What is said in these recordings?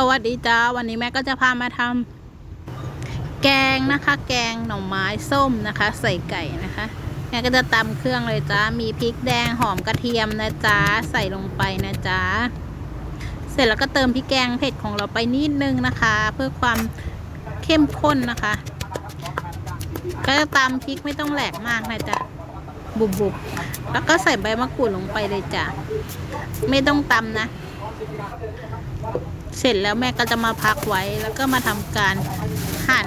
สวัสดีจ้าวันนี้แม่ก็จะพามาทำแกงนะคะ แกงหน่อไม้ส้มนะคะ ใส่ไก่นะคะแม่ก็จะตำเครื่องเลยจ้ามีพริกแดงหอมกระเทียมนะจ้าใส่ลงไปนะจ้าเสร็จแล้วก็เติมพริกแกงเผ็ดของเราไปนิดนึงนะคะ เพื่อความเข้มข้นนะคะ ก็จะตำพริกไม่ต้องแหลกมากนะจ๊ะบุบๆแล้วก็ใส่ใบมะกรูดลงไปเลยจ้ะไม่ต้องตำนะ เสร็จแล้วแม่ก็จะมาพักไว้แล้วก็มาทำการหั่น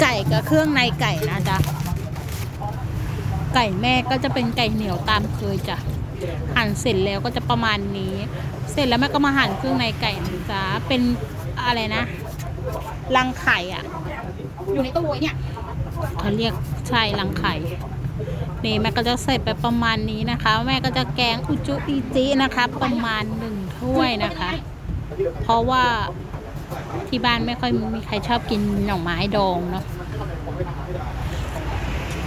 ไก่กับเครื่องในไก่นะจ๊ะ ไก่แม่ก็จะเป็นไก่เหนียวตามเคยจ้ะ หั่นเสร็จแล้วก็จะประมาณนี้ เสร็จแล้วแม่ก็มาหั่นเครื่องในไก่นะจ๊ะ เป็นอะไรนะ รังไข่อะอยู่ในตู้เนี่ยเขาเรียกใช่รังไข่ นี่แม่ก็จะใส่ไปประมาณนี้นะคะ แม่ก็จะแกงอุจุอีจินะคะ ประมาณหนึ่งถ้วยนะคะ เพราะว่าที่บ้านไม่ค่อยมีใครชอบกินหน่อไม้ดองเนาะ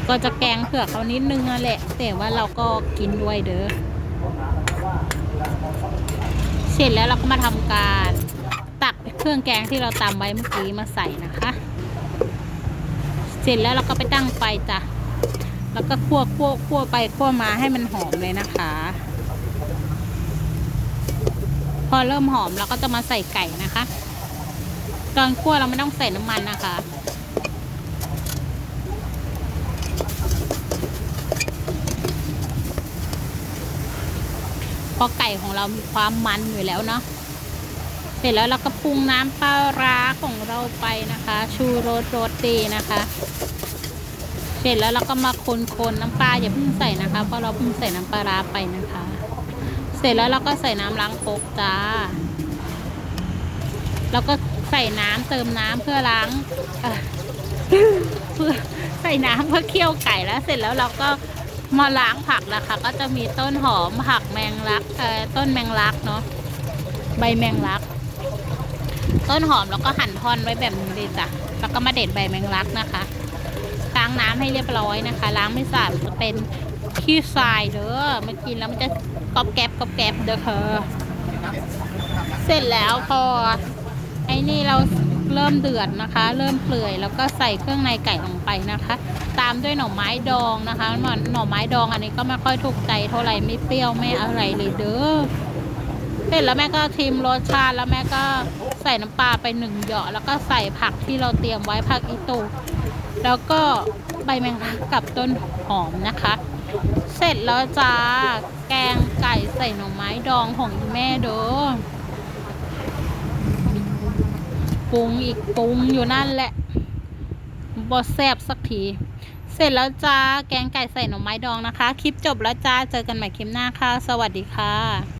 ก็จะแกงเผื่อเขานิดนึงแหละ แต่ว่าเราก็กินด้วยเด้อเสร็จแล้วเราก็มาทำการตักเครื่องแกงที่เราตำไว้เมื่อกี้มาใส่นะคะ เสร็จแล้วเราก็ไปตั้งไฟจ้ะ แล้วก็คั่วคั่วคั่วไปคั่วมาให้มันหอมเลยนะคะ พอเริ่มหอมเราก็จะมาใส่ไก่นะคะ ตอนคั่วเราไม่ต้องใส่น้ำมันนะคะพราะไก่ของเรามีความมันอยู่แล้วเนาะ เสร็จแล้วเราก็ปรุงน้ำปลาร้าของเราไปนะคะ ชูรสโรสดีนะคะ เสร็จแล้วเราก็มาคนๆน้ำปลาอย่าเพิ่งใส่นะคะเพราะเราเพิ่งใส่น้ำปลาร้าไปนะคะ เสร็จแล้วเราก็ใส่น้ำล้างโคกจ้า แล้วก็ใส่น้ำเติมน้ำเพื่อล้างเพื่อใส่น้ำเพื่อเคี่ยวไก่แล้ว เสร็จแล้วเราก็มาล้างผักนะคะ ก็จะมีต้นหอมผักแมงลักเอ่อต้นแมงลักเนาะใบแมงลัก ต้นหอมแล้วก็หั่นท่อนไว้แบบนี้เลยจ้ะแล้วก็มาเด็ดใบแมงลักนะคะางน้ำให้เรียบร้อยนะคะ ล้างไม่สะอาดจะเป็นขี้ทรายเด้อมันกินแล้วมันจะกรอบแกรบกรอบแกรบเด้อเธอเสร็จแล้วพอไอ้นี่เราเริ่มเดือดนะคะ เริ่มเปื่อยแล้วก็ใส่เครื่องในไก่ลงไปนะคะ ตามด้วยหน่อไม้ดองนะคะหน่อหน่อไม้ดองอันนี้ก็ไม่ค่อยถูกใจเท่าไหร่ไม่เปรี้ยวไม่อะไรเลยเด้อเสร็จแล้วแม่ก็ทิมรสชาติแล้วแม่ก็ใส่น้ำปลาไปหนึ่งหยาะแล้วก็ใส่ผักที่เราเตรียมไว้ผักอีตู แล้วก็ใบแมงลักกับต้นหอมนะคะ เสร็จแล้วจ้า แกงไก่ใส่หน่อไม้ดองของแม่เด้อปรุงอีกปรุงอยู่นั่นแหละบอแซบสักที เสร็จแล้วจ้า แกงไก่ใส่หน่อไม้ดองนะคะ คลิปจบแล้วจ้า เจอกันใหม่คลิปหน้าค่ะ สวัสดีค่ะ